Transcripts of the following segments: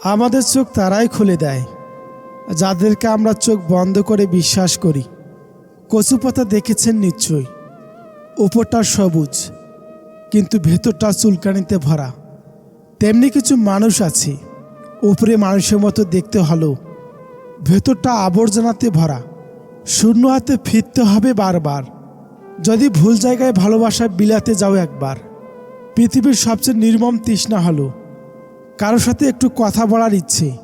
আমাদের চোখ তারাই খুলে দেয়, যাদেরকে আমরা চোখ বন্ধ করে বিশ্বাস করি। কচু পাতা দেখেছেন নিশ্চয়ই। উপরটা সবুজ, কিন্তু ভেতরটা চুলকানিতে ভরা। তেমনি কিছু মানুষ আছে, উপরে মানুষের মতো দেখতে হলো ভেতরটা আবর্জনাতে ভরা, শূন্য হাতে ফিরতে হবে বারবার। যদি ভুল জায়গায় ভালোবাসা বিলাতে যাও একবার, পৃথিবীর সবচেয়ে নির্মম তৃষ্ণা হলো। কারোর সাথে একটু কথা বলার ইচ্ছে।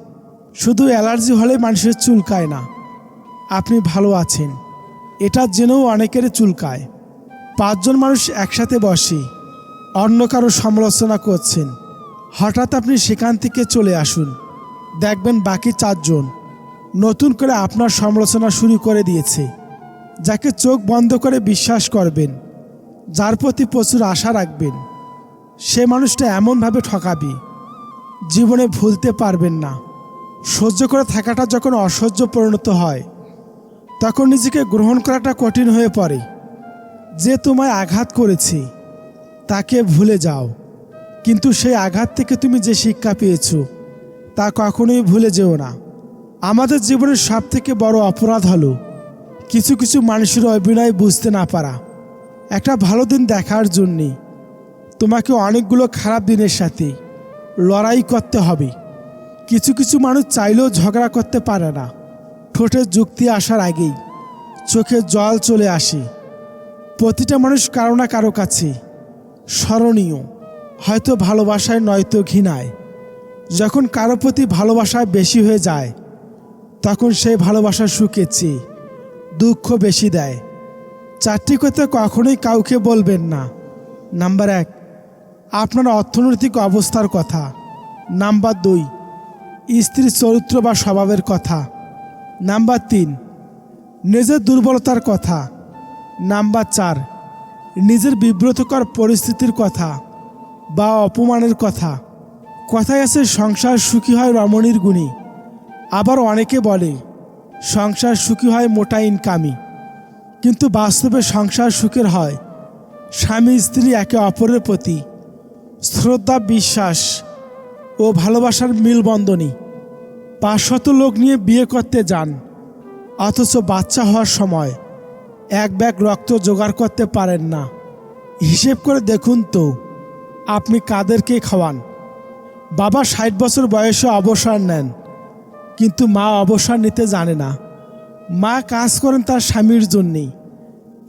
শুধু অ্যালার্জি হলে মানুষের চুলকায় না। আপনি ভালো আছেন। এটা জেনেও অনেকের চুলকায়। পাঁচজন মানুষ একসাথে বসে। অন্য কারও সমালোচনা করছেন। হঠাৎ আপনি সেখান থেকে চলে আসুন। দেখবেন বাকি চারজন নতুন করে আপনার সমালোচনা শুরু করে দিয়েছে। যাকে চোখ বন্ধ করে বিশ্বাস করবেন। যার প্রতি প্রচুর আশা রাখবেন। সে মানুষটা এমনভাবে ঠকাবি। জীবনে ভুলতে পারবেন না। সহ্য করে থাকাটা যখন অসহ্য পরিণত হয়, তখন নিজেকে গ্রহণ করাটা কঠিন হয়ে পড়ে। যে তোমায় আঘাত করেছি, তাকে ভুলে যাও। কিন্তু সেই আঘাত থেকে তুমি যে শিক্ষা পেয়েছ, তা কখনোই ভুলে যেও না। আমাদের জীবনের সব থেকে বড় অপরাধ হলো, কিছু কিছু মানুষের অভিনয় বুঝতে না পারা। একটা ভালো দিন দেখার জন্যে তোমাকে অনেকগুলো খারাপ দিনের সাথে লড়াই করতে হবে। কিছু কিছু মানুষ চাইলেও ঝগড়া করতে পারে না। ঠোঁটে যুক্তি আসার আগেই চোখে জল চলে আসে। প্রতিটা মানুষ কারও না কারও কাছে স্মরণীয়, হয়তো ভালোবাসায় নয়তো ঘৃণায়। যখন কারও প্রতি ভালোবাসা বেশি হয়ে যায়, তখন সেই ভালোবাসা চেয়ে দুঃখ বেশি দেয়। চারটি কথা কখনোই কাউকে বলবেন না। নাম্বার এক আপনার অর্থনৈতিক অবস্থার কথা। নাম্বার দুই, স্ত্রীর চরিত্র বা স্বভাবের কথা। নাম্বার তিন, নিজের দুর্বলতার কথা। নাম্বার চার, নিজের বিব্রতকর পরিস্থিতির কথা বা অপমানের কথা। কথায় আছে, সংসার সুখী হয় রমণীর গুণী। আবার অনেকে বলে, সংসার সুখী হয় মোটা ইনকামই কিন্তু বাস্তবে সংসার সুখের হয়, স্বামী স্ত্রী একে অপরের প্রতি শ্রদ্ধা, বিশ্বাস ও ভালোবাসার মিলবন্ধনী পাঁচশত লোক নিয়ে বিয়ে করতে যান, অথচ বাচ্চা হওয়ার সময় এক ব্যাগ রক্ত জোগাড় করতে পারেন না। হিসেব করে দেখুন তো, আপনি কাদেরকে খাওয়ান? বাবা ষাট বছর বয়সে অবসর নেন, কিন্তু মা অবসর নিতে জানে না। মা কাজ করেন তার স্বামীর জন্যেই,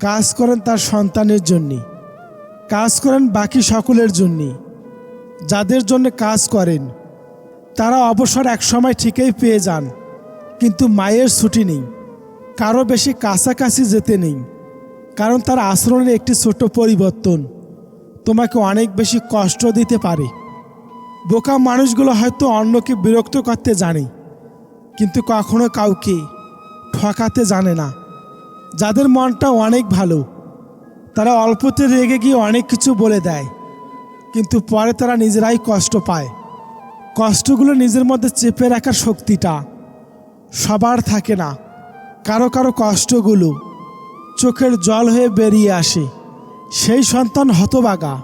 কাজ করেন তার সন্তানের জন্যে কাজ করেন বাকি সকলের জন্যে যাদের জন্য কাজ করেন, তারা অবসর একসময় ঠিকই পেয়ে যান, কিন্তু মায়ের ছুটি নেই। কারও বেশি কাছাকাছি যেতে নেই, কারণ তার আচরণের একটি ছোট পরিবর্তন তোমাকে অনেক বেশি কষ্ট দিতে পারে। বোকা মানুষগুলো হয়তো অন্যকে বিরক্ত করতে জানে, কিন্তু কখনো কাউকে ঠকাতে জানে না। যাদের মনটা অনেক ভালো, তারা অল্পতে রেগে গিয়ে অনেক কিছু বলে দেয়। কিন্তু পরে তারা নিজেরাই কষ্ট পায়। কষ্টগুলো নিজের মধ্যে চেপে রাখার শক্তিটা সবার থাকে না। কারও কারও কষ্টগুলো চোখের জল হয়ে বেরিয়ে আসে। সেই সন্তান হতবাগা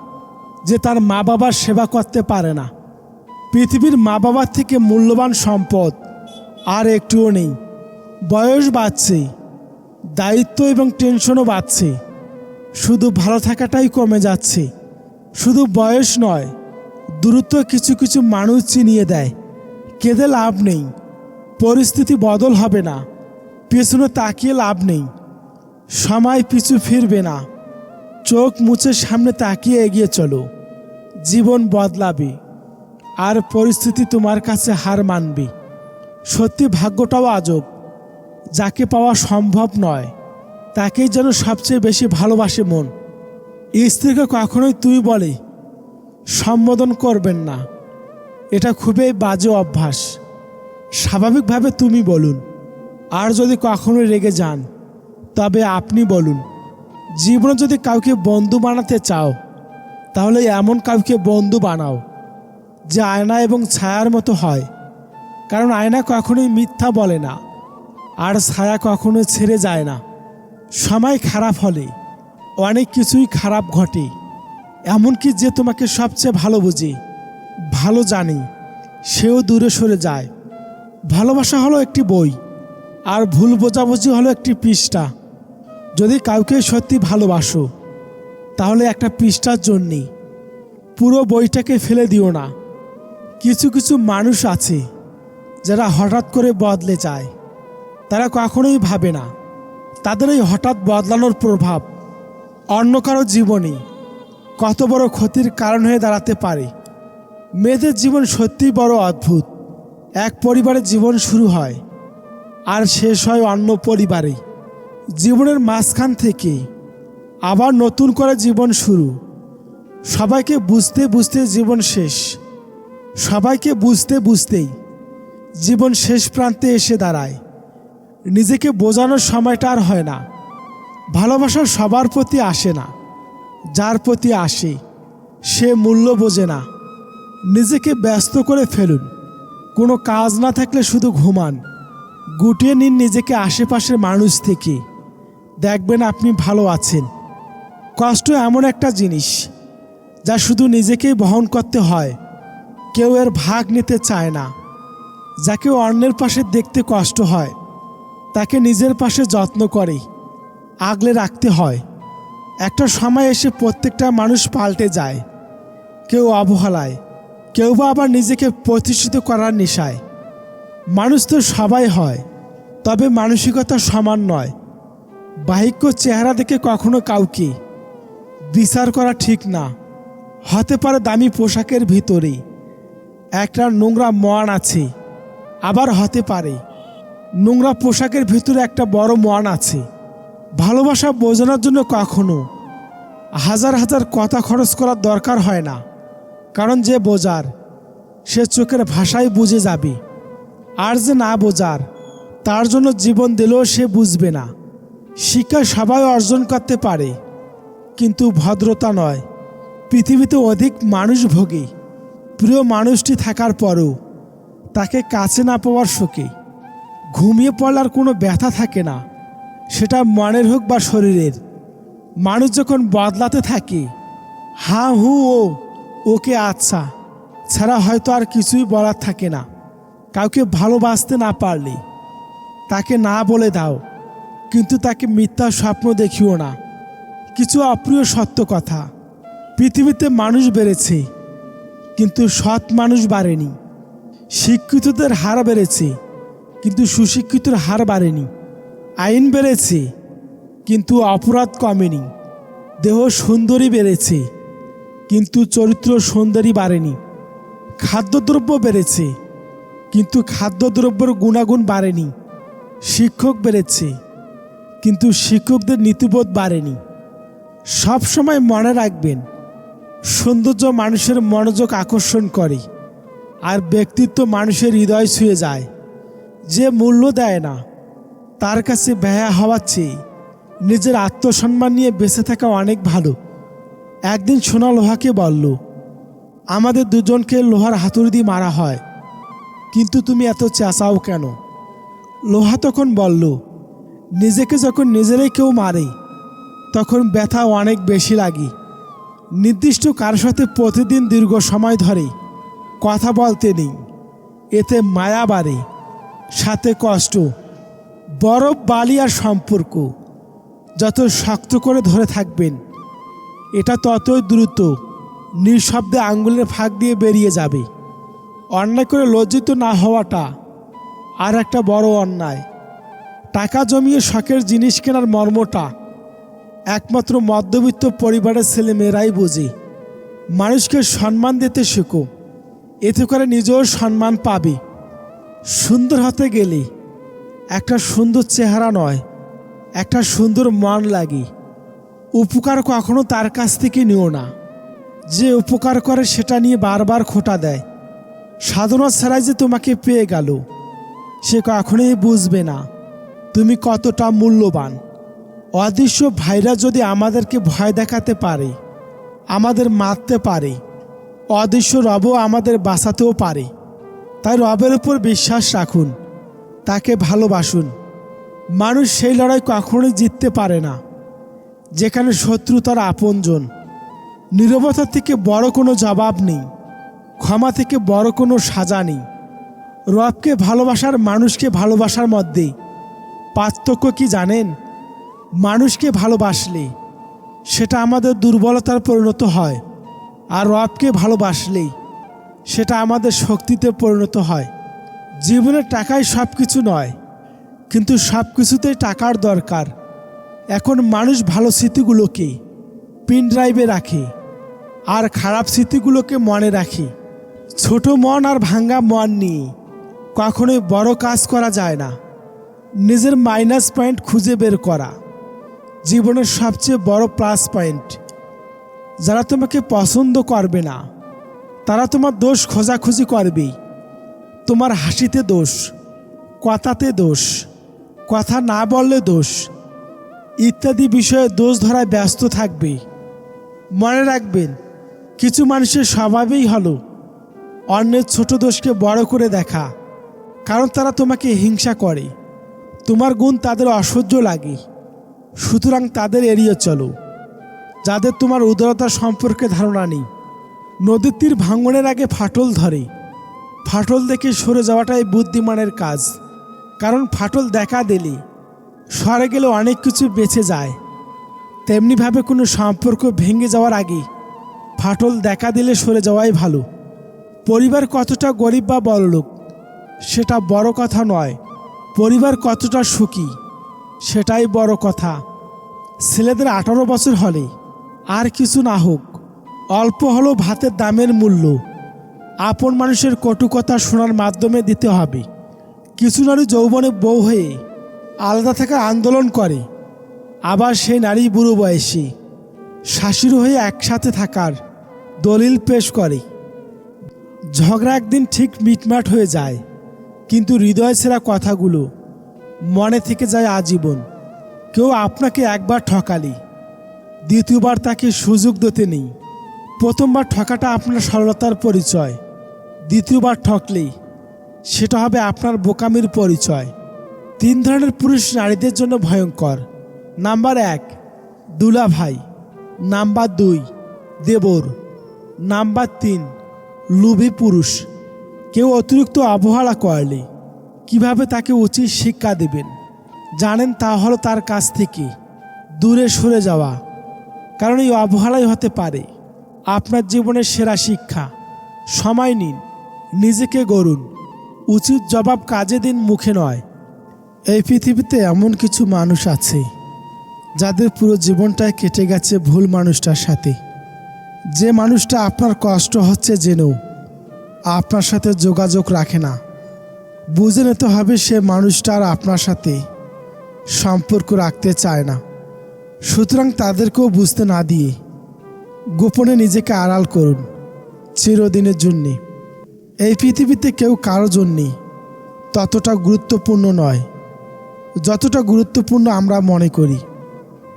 যে তার মা বাবার সেবা করতে পারে না। পৃথিবীর মা বাবার থেকে মূল্যবান সম্পদ আর একটুও নেই। বয়স বাড়ছে, দায়িত্ব এবং টেনশনও বাড়ছে। শুধু ভালো থাকাটাই কমে যাচ্ছে। শুধু বয়স নয় দ্রুত কিছু কিছু মানুষ চিনিয়ে দেয়। কেঁদে লাভ নেই, পরিস্থিতি বদল হবে না, পেছনে তাকিয়ে লাভ নেই, সময় পিছু ফিরবে না, চোখ মুছে সামনে তাকিয়ে এগিয়ে চলো, জীবন বদলাবে, আর পরিস্থিতি তোমার কাছে হার মানবে। সত্যি ভাগ্যটাও আজব, যাকে পাওয়া সম্ভব নয়, তাকেই যেন সবচেয়ে বেশি ভালোবাসে মন। স্ত্রীকে কখনোই তুই বলে সম্বোধন করবেন না। এটা খুবই বাজে অভ্যাস। স্বাভাবিকভাবে তুমি বলুন। আর যদি কখনো রেগে যান, তবে আপনি বলুন। জীবনে যদি কাউকে বন্ধু বানাতে চাও, তাহলে এমন কাউকে বন্ধু বানাও, যে আয়না এবং ছায়ার মতো হয়। কারণ আয়না কখনোই মিথ্যা বলে না, আর ছায়া কখনো ছেড়ে যায় না। সময় খারাপ হলে অনেক কিছুই খারাপ ঘটে, এমনকি যে তোমাকে সবচেয়ে ভালো বুঝে, ভালো জানি, সেও দূরে সরে যায়। ভালোবাসা হলো একটি বই, আর ভুল বোঝাবুঝি হলো একটি পৃষ্ঠা। যদি কাউকে সত্যি ভালোবাসো, তাহলে একটা পৃষ্ঠার জন্যে পুরো বইটাকে ফেলে দিও না। কিছু কিছু মানুষ আছে, যারা হঠাৎ করে বদলে যায়। তারা কখনোই ভাবে না, তাদের এই হঠাৎ বদলানোর প্রভাব অন্য কারও জীবনে কত বড় ক্ষতির কারণ হয়ে দাঁড়াতে পারে। মেয়েদের জীবন সত্যিই বড় অদ্ভুত। এক পরিবারে জীবন শুরু হয় আর শেষ হয় অন্য পরিবারে। জীবনের মাঝখান থেকে আবার নতুন করে জীবন শুরু। সবাইকে বুঝতে বুঝতে জীবন শেষ। সবাইকে বুঝতে বুঝতেই জীবন শেষ প্রান্তে এসে দাঁড়ায়। নিজেকে বোঝানোর সময়টা আর হয় না। ভালোবাসা সবার প্রতি আসে না, যার প্রতি আসে, সে মূল্য বোঝে না। নিজেকে ব্যস্ত করে ফেলুন। কোনো কাজ না থাকলে শুধু ঘুমান। গুটিয়ে নিন নিজেকে আশেপাশের মানুষ থেকে। দেখবেন আপনি ভালো আছেন। কষ্ট এমন একটা জিনিস, যা শুধু নিজেকেই বহন করতে হয়। কেউ এর ভাগ নিতে চায় না। যাকে অন্যের পাশে দেখতে কষ্ট হয়, তাকে নিজের পাশে যত্ন করে। আগলে রাখতে হয়। একটা সময় এসে প্রত্যেকটা মানুষ পাল্টে যায়। কেউ অবহেলায়, কেউ বা আবার নিজেকে প্রতিষ্ঠিত করার নেশায়। মানুষ তো সবাই হয়, তবে মানসিকতা সমান নয়। বাহিক্য চেহারা দেখে কখনো কাউকে বিচার করা ঠিক না। হতে পারে দামি পোশাকের ভিতরে একটা নোংরা মন আছে, আবার হতে পারে। নোংরা পোশাকের ভিতরে একটা বড় মন আছে। ভালোবাসা বোঝানোর জন্য কখনো হাজার হাজার কথা খরচ করার দরকার হয় না। কারণ যে বোঝার, সে চোখের ভাষায় বুঝে যাবে। আর যে না বোঝার, তার জন্য জীবন দিলেও সে বুঝবে না। শিক্ষা সবাই অর্জন করতে পারে, কিন্তু ভদ্রতা নয়। পৃথিবীতে অধিক মানুষ ভোগে। প্রিয় মানুষটি থাকার পরও তাকে কাছে না পাওয়ার শোকে। ঘুমিয়ে পড়ার কোনো ব্যথা থাকে না। সেটা মনের হোক বা শরীরের, মানুষ যখন বদলাতে থাকে, হা, হু, ও, ওকে আচ্ছা ছাড়া হয়তো আর কিছুই বলার থাকে না। কাউকে ভালোবাসতে না পারলে, তাকে না বলে দাও, কিন্তু তাকে মিথ্যা স্বপ্ন দেখিও না। কিছু অপ্রিয় সত্য কথা, পৃথিবীতে মানুষ বেড়েছে, কিন্তু সৎ মানুষ বাড়েনি। শিক্ষিতদের হার বেড়েছে, কিন্তু সুশিক্ষিতর হার বাড়েনি। আইন বেড়েছে, কিন্তু অপরাধ কমেনি। দেহ সুন্দরী বেড়েছে, কিন্তু চরিত্র সুন্দরী বাড়েনি। খাদ্যদ্রব্য বেড়েছে, কিন্তু খাদ্যদ্রব্যের গুণাগুণ বাড়েনি। শিক্ষক বেড়েছে, কিন্তু শিক্ষকদের নীতিবোধ বাড়েনি। সব সময় মনে রাখবেন, সৌন্দর্য মানুষের মনোযোগ আকর্ষণ করে, আর ব্যক্তিত্ব মানুষের হৃদয় ছুঁয়ে যায়। যে মূল্য দেয় না তার কাছে ব্যয়া হওয়ার চেয়ে নিজের আত্মসম্মান নিয়ে বেঁচে থাকা অনেক ভালো। একদিন সোনা লোহাকে বলল, আমাদের দুজনকে লোহার হাতুড়ি দিয়ে মারা হয়, কিন্তু তুমি এত চেঁচাও কেন? লোহা তখন বলল, নিজেকে যখন নিজেরাই কেউ মারে, তখন ব্যথা অনেক বেশি লাগে। নির্দিষ্ট কার সাথে প্রতিদিন দীর্ঘ সময় ধরে কথা বলতে নেই, এতে মায়া বাড়ে, সাথে কষ্ট বরফ বালি আর সম্পর্ক। যত শক্ত করে ধরে থাকবেন, এটা ততই দ্রুত নিঃশব্দে আঙ্গুলের ফাঁক দিয়ে বেরিয়ে যাবে। অন্যায় করে লজ্জিত না হওয়াটা আর একটা বড় অন্যায়। টাকা জমিয়ে শখের জিনিস কেনার মর্মটা একমাত্র মধ্যবিত্ত পরিবারের ছেলে মেয়েরাই বোঝে। মানুষকে সম্মান দিতে শেখো, এতে করে নিজেও সম্মান পাবে। সুন্দর হতে গেলে একটা সুন্দর চেহারা নয়, একটা সুন্দর মন লাগে। উপকার কখনো তার কাছ থেকে নিও না। যে উপকার করে সেটা নিয়ে বারবার খোটা দেয়। সাধনা ছাড়াই যে তোমাকে পেয়ে গেল, সে কখনোই বুঝবে না। তুমি কতটা মূল্যবান। অদৃশ্য ভাইরা যদি আমাদেরকে ভয় দেখাতে পারে, আমাদের মারতে পারে, অদৃশ্য রবও আমাদের বাঁচাতেও পারে। তাই রবের উপর বিশ্বাস রাখুন। তাকে ভালোবাসুন। মানুষ সেই লড়াই কখনোই জিততে পারে না, যেখানে শত্রু তার আপনজন। নীরবতা থেকে বড় কোনো জবাব নেই, ক্ষমা থেকে বড় কোনো সাজা নেই। রবকে ভালোবাসার, মানুষকে ভালোবাসার মধ্যে পার্থক্য কি জানেন? মানুষকে ভালোবাসলে সেটা আমাদের দুর্বলতার পরিণত হয়, আর রবকে ভালোবাসলেই সেটা আমাদের শক্তিতে পরিণত হয়। জীবনের টাকাই সব কিছু নয়, কিন্তু সব কিছুতেই টাকার দরকার। এখন মানুষ ভালো স্মৃতিগুলোকে পিন ড্রাইভে রাখে আর খারাপ স্মৃতিগুলোকে মনে রাখে। ছোট মন আর ভাঙ্গা মন নিয়ে কখনোই বড় কাজ করা যায় না। নিজের মাইনাস পয়েন্ট খুঁজে বের করা জীবনের সবচেয়ে বড় প্লাস পয়েন্ট যারা তোমাকে পছন্দ করবে না, তারা তোমার দোষ খোঁজাখুঁজি করবে তোমার হাসিতে দোষ, কথাতে দোষ, কথা না বললে দোষ, ইত্যাদি বিষয়ে দোষ ধরায় ব্যস্ত থাকবে। মনে রাখবেন, কিছু মানুষের স্বভাবেই হলো, অন্যের ছোট দোষকে বড় করে দেখা, কারণ তারা তোমাকে হিংসা করে। তোমার গুণ তাদের অসহ্য লাগে, সুতরাং তাদের এড়িয়ে চলো, যাদের তোমার উদারতা সম্পর্কে ধারণা নেই। নদীর তীর ভাঙনের আগে ফাটল ধরে ফাটল দেখে সরে যাওয়াটাই বুদ্ধিমানের কাজ। কারণ ফাটল দেখা দিলে, সরে গেলে অনেক কিছু বেঁচে যায়। তেমনিভাবে কোনো সম্পর্ক ভেঙে যাওয়ার আগে ফাটল দেখা দিলে সরে যাওয়াই ভালো। পরিবার কতটা গরিব বা বড়লোক সেটা বড় কথা নয়। পরিবার কতটা সুখী, সেটাই বড় কথা। ছেলেদের আঠারো বছর হলে আর কিছু না হোক, অল্প হলেও ভাতের দামের মূল্য। আপন মানুষের কটু কথা শোনার মাধ্যমে দিতে হবে। কিছু নারী যৌবনে বউ হয়ে আলাদা থাকার আন্দোলন করে। আবার সে নারী বুড়ো বয়সী শাশুড়ি হয়ে একসাথে থাকার দলিল পেশ করে। ঝগড়া একদিন ঠিক মিটমাট হয়ে যায়, কিন্তু হৃদয় ছেঁড়া কথাগুলো মনে থেকে যায় আজীবন। কেউ আপনাকে একবার ঠকালি, দ্বিতীয়বার তাকে সুযোগ দিতে নেই। প্রথমবার ঠকাটা আপনার সরলতার পরিচয়। দ্বিতীয়বার ঠকলেই, সেটা হবে আপনার বোকামির পরিচয়। তিন ধরনের পুরুষ নারীদের জন্য ভয়ঙ্কর। নাম্বার এক দুলা ভাই নাম্বার দুই, দেবর। নাম্বার তিন, লুভি পুরুষ। কেউ অতিরিক্ত অবহেলা করলে কীভাবে তাকে উচিত শিক্ষা দেবেন? জানেন, তা হলো তার কাছ থেকে দূরে সরে যাওয়া। কারণ এই অবহেলাই হতে পারে। আপনার জীবনের সেরা শিক্ষা। সময় নিন। নিজেকে গড়ুন। উচিত জবাব কাজে দিন, মুখে নয়। এই পৃথিবীতে এমন কিছু মানুষ আছে, যাদের পুরো জীবনটাই কেটে গেছে ভুল মানুষটার সাথে। যে মানুষটা আপনার কষ্ট হচ্ছে জেনেও, আপনার সাথে যোগাযোগ রাখে না। বুঝে নিতে হবে সে মানুষটা আর আপনার সাথে সম্পর্ক রাখতে চায় না। সুতরাং তাদেরকেও বুঝতে না দিয়ে গোপনে নিজেকে আড়াল করুন, চিরদিনের জন্যে। এই পৃথিবীতে কেউ কারও জন্যে ততটা গুরুত্বপূর্ণ নয়। যতটা গুরুত্বপূর্ণ আমরা মনে করি।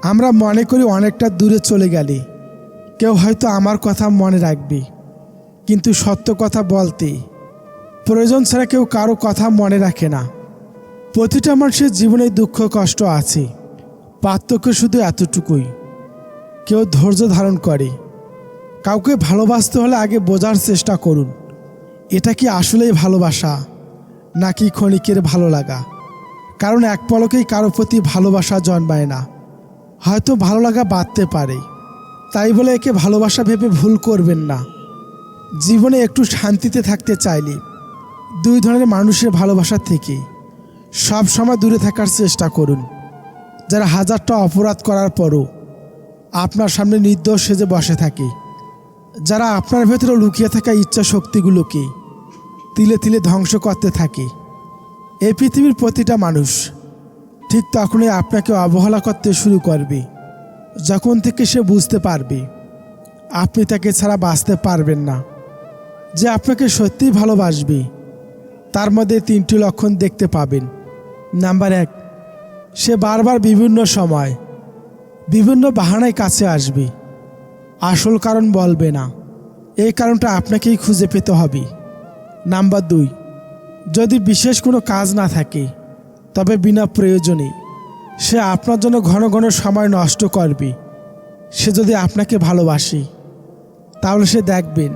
আমরা মনে করি অনেকটা দূরে চলে গেলে। কেউ হয়তো আমার কথা মনে রাখবে। কিন্তু সত্য কথা বলতে প্রয়োজন ছাড়া কেউ কারও কথা মনে রাখে না। প্রতিটা মানুষের জীবনে দুঃখ, কষ্ট আছে। পার্থক্য শুধু এতটুকুই। কেউ ধৈর্য ধারণ করে। কাউকে ভালোবাসতে হলে আগে বোঝার চেষ্টা করুন। এটা কি আসলেই ভালোবাসা, নাকি ক্ষণিকের ভালো লাগা? কারণ এক পলকেই কারও প্রতি ভালোবাসা জন্মায় না। হয়তো ভালো লাগা বাড়তে পারে। তাই বলে একে ভালোবাসা ভেবে ভুল করবেন না। জীবনে একটু শান্তিতে থাকতে চাইলে দুই ধরনের মানুষের ভালোবাসা থেকে সব সময় দূরে থাকার চেষ্টা করুন। যারা হাজারটা অপরাধ করার পরও আপনার সামনে নির্দোষ সেজে বসে থাকে। যারা আপনার ভেতরে লুকিয়ে থাকা ইচ্ছা শক্তিগুলোকে তিলে তিলে ধ্বংস করতে থাকে। এই পৃথিবীর প্রতিটা মানুষ ঠিক তখনই আপনাকে অবহেলা করতে শুরু করবে, যখন থেকে সে বুঝতে পারবে। আপনি তাকে ছাড়া বাঁচতে পারবেন না। যে আপনাকে সত্যিই ভালোবাসবে, তার মধ্যে তিনটি লক্ষণ দেখতে পাবেন। নাম্বার এক, সে বারবার বিভিন্ন সময় বিভিন্ন বাহানায় কাছে আসবে। আসল কারণ বলবে না। এই কারণটা আপনাকেই খুঁজে পেতে হবে। নাম্বার দুই, যদি বিশেষ কোনো কাজ না থাকে, তবে বিনা প্রয়োজনে সে আপনার জন্য ঘন ঘন সময় নষ্ট করবে। সে যদি আপনাকে ভালোবাসে, তাহলে সে দেখবেন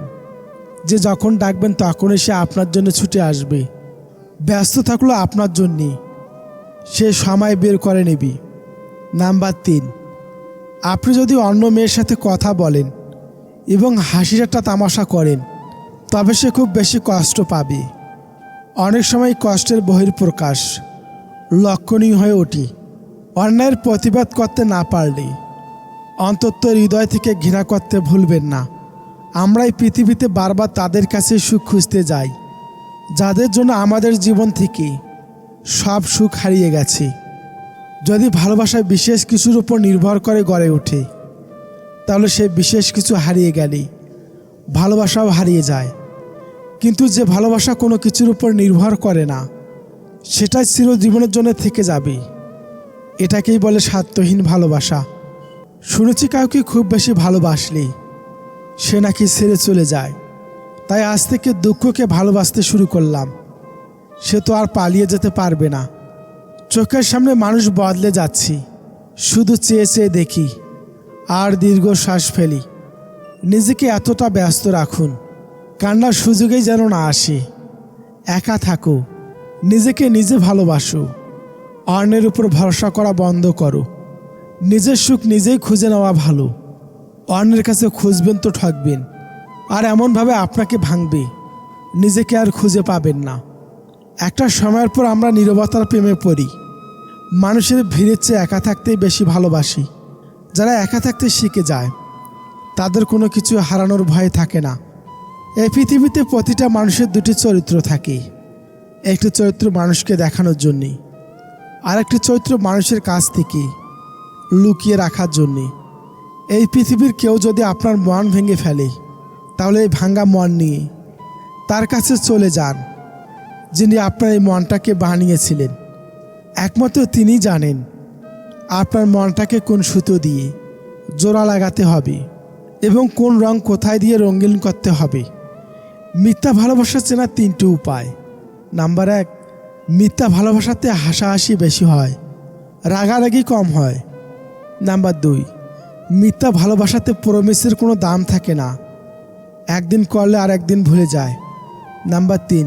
যে যখন ডাকবেন তখনই সে আপনার জন্য ছুটে আসবে। ব্যস্ত থাকল আপনার জন্যে, সে সময় বের করে নেবে। নাম্বার তিন, আপনি যদি অন্য মেয়ের সাথে কথা বলেন এবং হাসিটা তামাশা করেন তবে সে খুব বেশি কষ্ট পাবে। অনেক সময় কষ্টের বহির্প্রকাশ লক্ষণীয় হয়ে ওঠে। অন্যায়ের প্রতিবাদ করতে না পারলে অন্তত হৃদয় থেকে ঘৃণা করতে ভুলবেন না। আমরা পৃথিবীতে বারবার তাদের কাছে সুখ খুঁজতে যাই, যাদের জন্য আমাদের জীবন থেকে সব সুখ হারিয়ে গেছে। যদি ভালোবাসায় বিশেষ কিছুর উপর নির্ভর করে গড়ে ওঠে, তাহলে সে বিশেষ কিছু হারিয়ে গেলে ভালোবাসাও হারিয়ে যায়। কিন্তু যে ভালোবাসা কোনো কিছুর উপর নির্ভর করে না, সেটাই চিরজীবনের জন্য থেকে যাবে। এটাকেই বলে স্বার্থহীন ভালোবাসা। শুনেছি কাউকে খুব বেশি ভালোবাসলে সে নাকি ছেড়ে চলে যায়। তাই আজ থেকে দুঃখকে ভালোবাসতে শুরু করলাম। সে তো আর পালিয়ে যেতে পারবে না। চোখের সামনে মানুষ বদলে যাচ্ছি। শুধু চেয়ে চেয়ে দেখি, আর দীর্ঘ শ্বাস ফেলি। নিজেকে এতটা ব্যস্ত রাখুন। কান্নার সুযোগেই যেন না আসে। একা থাকো, নিজেকে নিজে ভালোবাসো। অন্যের উপর ভরসা করা বন্ধ করো। নিজের সুখ নিজেই খুঁজে নেওয়া ভালো। অন্যের কাছে খুঁজবেন তো ঠকবেন। আর এমনভাবে আপনাকে ভাঙবে, নিজেকে আর খুঁজে পাবেন না। একটা সময়ের পর আমরা নীরবতার প্রেমে পড়ি। মানুষের ভিড়ের চেয়ে একা থাকতেই বেশি ভালোবাসি। যারা একা থাকতে শিখে যায়, তাদের কোনো কিছু হারানোর ভয় থাকে না। এই পৃথিবীতে প্রতিটা মানুষের দুটি চরিত্র থাকে। একটি চরিত্র মানুষকে দেখানোর জন্যে আর একটি চরিত্র মানুষের কাছ থেকে লুকিয়ে রাখার জন্যে। এই পৃথিবীর কেউ যদি আপনার মন ভেঙে ফেলে, তাহলে এই ভাঙ্গা মন নিয়ে তার কাছে চলে যান, যিনি আপনার এই মনটাকে বানিয়েছিলেন। একমাত্র তিনি জানেন আপনার মনটাকে কোন সুতো দিয়ে জোড়া লাগাতে হবে এবং কোন রং কোথায় দিয়ে রঙিন করতে হবে। মিথ্যা ভালোবাসা চেনার তিনটি উপায়। নাম্বার এক, মিথ্যা ভালোবাসাতে হাসাহাসি বেশি হয়, রাগারাগি কম হয়। নাম্বার দুই, মিথ্যা ভালোবাসাতে প্রমিসের কোনো দাম থাকে না, একদিন করলে আর একদিন ভুলে যায়। নাম্বার তিন,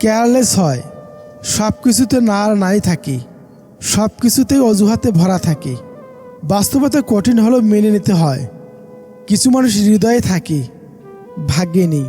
কেয়ারলেস হয় সব কিছুতে না আর নাই থাকি সব কিছুতেই অজুহাতে ভরা থাকে। বাস্তবতা কঠিন হলেও মেনে নিতে হয়, কিছু মানুষ হৃদয়ে থাকে, ভাগ্যে নেই।